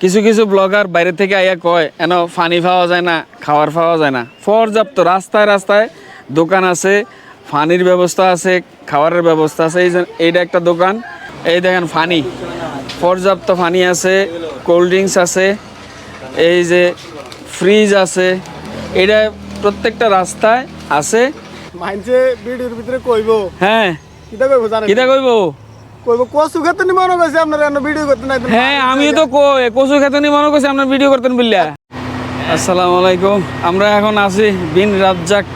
কিছু কিছু ব্লগার বাইরে থেকে আইয়া কয় এন পানি পাওয়া যায় না খাওয়ার পাওয়া যায় না। পর্যাপ্ত রাস্তায় রাস্তায় দোকান আছে ফানির ব্যবস্থা আছে খাবারের ব্যবস্থা আছে। এই এইটা একটা দোকান। এই দেখেন পানি। পর্যাপ্ত পানি আছে কোল্ড ড্রিঙ্কস আছে এই যে ফ্রিজ আছে। এটা প্রত্যেকটা রাস্তায় আছে। মাইনছে ভিডিওর ভিতরে কইব। হ্যাঁ। কিটা কইব জানেন? কিতা কইব? কইব কসু খেতে নি মনে কইছে আপনারা এনে ভিডিও করতে নাই হ্যাঁ আমি তো কই কচু খেতে নি মনে করছি আপনার ভিডিও করতেন বললা। আসসালামু আলাইকুম। আমরা এখন আছি বিন রাজ্জাক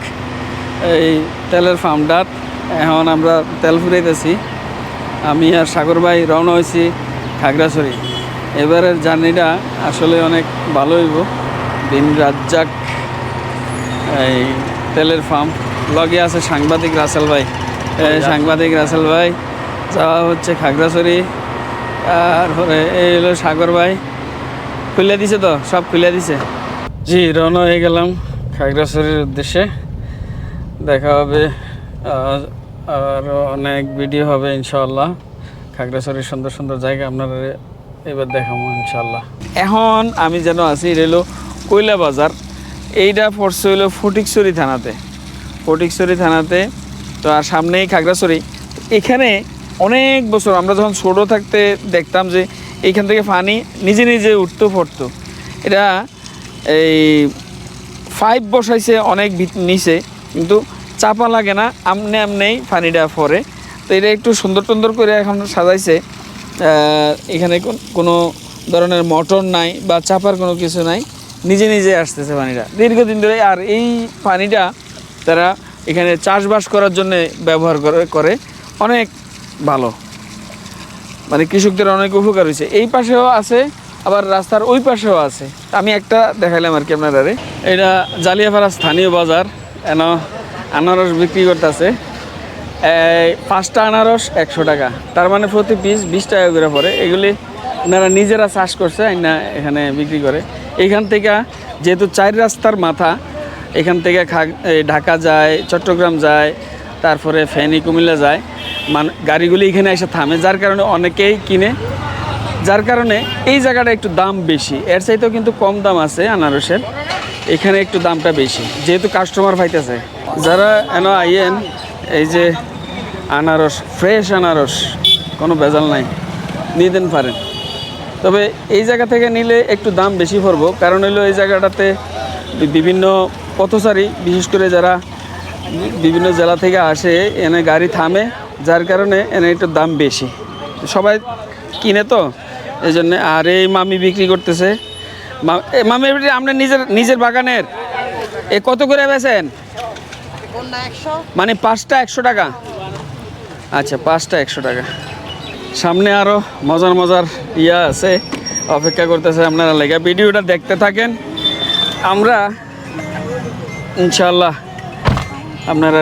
এই তেলের ফার্মটাত এখন আমরা তেল ফুরাইতেছি। আমি আর সাগর ভাই রওনা হয়েছি খাগড়াছড়ি। এবারের জার্নিটা আসলে অনেক ভালো হইব। বিন রাজ্জাক এই তেলের ফার্ম লগে আছে সাংবাদিক রাসেল ভাই। সাংবাদিক রাসেল ভাই যাওয়া হচ্ছে খাগড়াছড়ি। তারপরে এই হলো সাগর ভাই। খুলে দিছে তো? সব খুলে দিছে? জি, রওনা হয়ে গেলাম খাগড়াছড়ির উদ্দেশ্যে। দেখা হবে আরও অনেক ভিডিও হবে ইনশাল্লাহ খাগড়াছড়ির সুন্দর সুন্দর জায়গা আপনারা এবার দেখাবো ইনশাল্লাহ এখন আমি যেন আছি, এটা কয়লা বাজার। এইটা পড়ছে হলো ফটিকছড়ি থানাতে। ফটিকছড়ি থানাতে, তো আর সামনেই খাগড়াছড়ি। এখানে অনেক বছর আমরা যখন ছোটো থাকতে দেখতাম যে এইখান থেকে পানি নিজে নিজে উঠতো, পড়তো। এটা এই ফাইভ বসাইছে, অনেক নিচে কিন্তু চাপা লাগে না, আমনে আমনেই পানিটা পরে তো এটা একটু সুন্দর সুন্দর করে এখন সাজাইছে। এখানে কোন- কোনো ধরনের মোটর নাই বা চাপার কোনো কিছু নাই, নিজে নিজে আসতেছে পানিটা দীর্ঘদিন ধরে আর এই পানিটা তারা এখানে চাষবাস করার জন্য ব্যবহার করে করে। অনেক ভালো। মানে কৃষকদের অনেক উপকার হয়েছে। এই পাশেও আছে, আবার রাস্তার ওই পাশেও আছে। আমি একটা দেখাইলাম আর কি আপনারা এটা জালিয়াপাড়া স্থানীয় বাজার। এন, আনারস বিক্রি করতেছে। পাঁচটা আনারস একশো টাকা। তার মানে প্রতি পিস বিশ টাকা করে পড়ে। এগুলি ওনারা নিজেরা চাষ করছে না এখানে বিক্রি করে। এইখান থেকে যেহেতু চার রাস্তার মাথা, এখান থেকে ঢাকা যায়, চট্টগ্রাম যায় তারপরে ফেনী কুমিল্লা যায়। মান গাড়িগুলি এখানে এসে থামে, যার কারণে অনেকেই কিনে। যার কারণে এই জায়গাটা একটু দাম বেশি। এর চাইতেও কিন্তু কম দাম আছে আনারসের। এখানে একটু দামটা বেশি। যেহেতু কাস্টমার পাইতেছে। যারা এন আইয়েন এই যে আনারস ফ্রেশ আনারস, কোনো ভেজাল নাই নিতেন পারেন। তবে এই জায়গা থেকে নিলে একটু দাম বেশি পড়ব। কারণ হলো এই জায়গাটাতে বিভিন্ন পথচারী, বিশেষ করে যারা বিভিন্ন জেলা থেকে আসে এনে গাড়ি থামে যার কারণে এনে একটু দাম বেশি। সবাই কিনে তো এই জন্য আর এই মামি বিক্রি করতেছে। মামি আপনার নিজের নিজের বাগানের। এ কত করে বেছেন মানে পাঁচটা একশো টাকা? আচ্ছা পাঁচটা একশো টাকা। সামনে আরও মজার মজার ইয়া আছে অপেক্ষা করতেছে আপনারা লেগে। ভিডিওটা দেখতে থাকেন। আমরা ইনশাল্লাহ আপনারা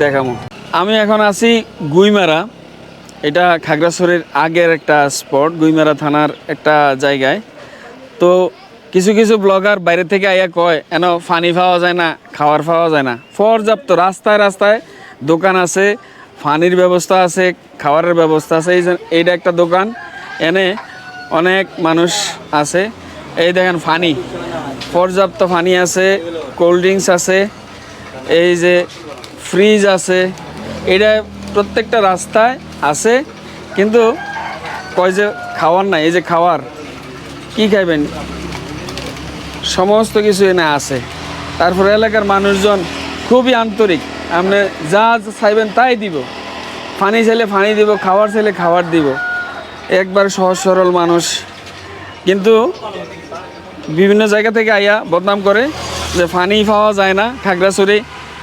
দেখামো। আমি এখন আছি গুইমারা। এটা খাগড়াছড়ির আগের একটা স্পট, গুইমারা থানার একটা জায়গায়। তো কিছু কিছু ব্লগার বাইরে থেকে আইয়া কয়, এন ফানি পাওয়া যায় না খাওয়ার পাওয়া যায় না। পর্যাপ্ত রাস্তায় রাস্তায় দোকান আছে ফানির ব্যবস্থা আছে খাওয়ারের ব্যবস্থা আছে। এই এইটা একটা দোকান। এনে অনেক মানুষ আছে। এই দেখেন ফানি পর্যাপ্ত ফানি আছে, কোল্ড ড্রিঙ্কস আছে। এই যে ফ্রিজ আছে, এটা প্রত্যেকটা রাস্তায় আছে, কিন্তু কয় যে খাওয়ার নাই, এই যে খাওয়ার, কি খাইবেন? সমস্ত কিছু এনে আছে। তারপরে এলাকার মানুষজন খুবই আন্তরিক। আপনি যা চাইবেন তাই দিব। পানি চাইলে ফানি দিব, খাবার চাইলে খাবার দিব। একবার সহজ সরল মানুষ। কিন্তু বিভিন্ন জায়গা থেকে আইয়া বদনাম করে। যে পানি পাওয়া যায় না খাগড়াছড়ি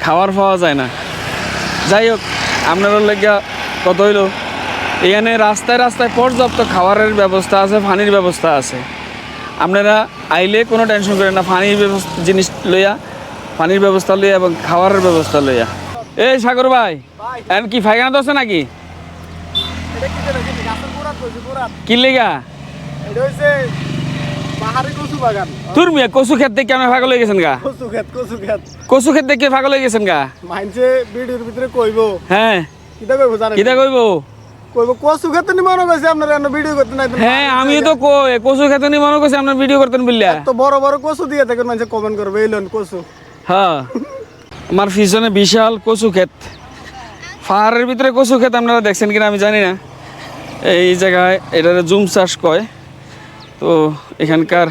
খাবার পাওয়া যায় না। যাই হোক আপনার লেগা কত হইল এখানে রাস্তায় রাস্তায় পর্যাপ্ত খাবারের ব্যবস্থা আছে পানির ব্যবস্থা আছে। আপনারা আইলে কোনো টেনশন করেন না পানির ব্যবস্থা জিনিস লইয়া পানির ব্যবস্থা লইয়া এবং খাবারের ব্যবস্থা লইয়া। এই সাগর ভাই এখন কি ফাইখানা আছে নাকি? কি লেগা এটা হইছে পাহাড়ি কচু বাগান তোর মেয়ে কচু খেত দেখে আমি পাগল হয়ে গেছেন গা? কচু ক্ষেত কচু ক্ষেত। কচু খেত দেখে পাগল হয়ে গেছেন গা? মাইনছে ভিডিওর ভিতরে কইব। হ্যাঁ। কিটা কইব জানেন? কিতা কইব? কইব কচু খেতে নি মনে করছে আপনারা এনে ভিডিও করতে নাই হ্যাঁ আমি তো কই কচু খেতে নি মনে করছি আপনার ভিডিও করতেন বললা। তো বড় বড় কচু দিয়ে থাকেন মানুষ কমেন্ট করবে কচু। হ্যাঁ। আমার পিছনে বিশাল কচু ক্ষেত। পাহাড়ের ভিতরে কচু ক্ষেত আপনারা দেখছেন কিনা আমি জানি না। এই জায়গায় এটারে জুম চাষ কয়। তো এখানকার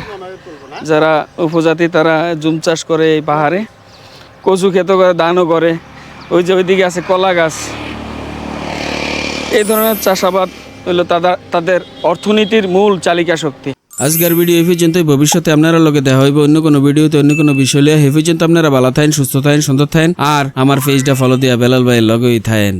যারা উপজাতি, তারা জুম চাষ করে এই পাহাড়ে। কচু ক্ষেত করে দানও করে। ওই যে ওইদিকে আছে কলা গাছ। এই ধরনের চাষাবাদ হলো তাদের তাদের অর্থনীতির মূল চালিকা শক্তি। আজকের ভিডিও এই পর্যন্তই। ভবিষ্যতে আপনারা লোকে দেখা হইবে অন্য কোনো ভিডিওতে, অন্য কোনো বিষয় লিয়ে এই পর্যন্ত আপনারা ভালো থাকেন, সুস্থ থাকেন, সুন্দর থাকেন। আর আমার পেজটা ফলো দিয়া বেলাল ভাইয়ের লগেই থাকেন।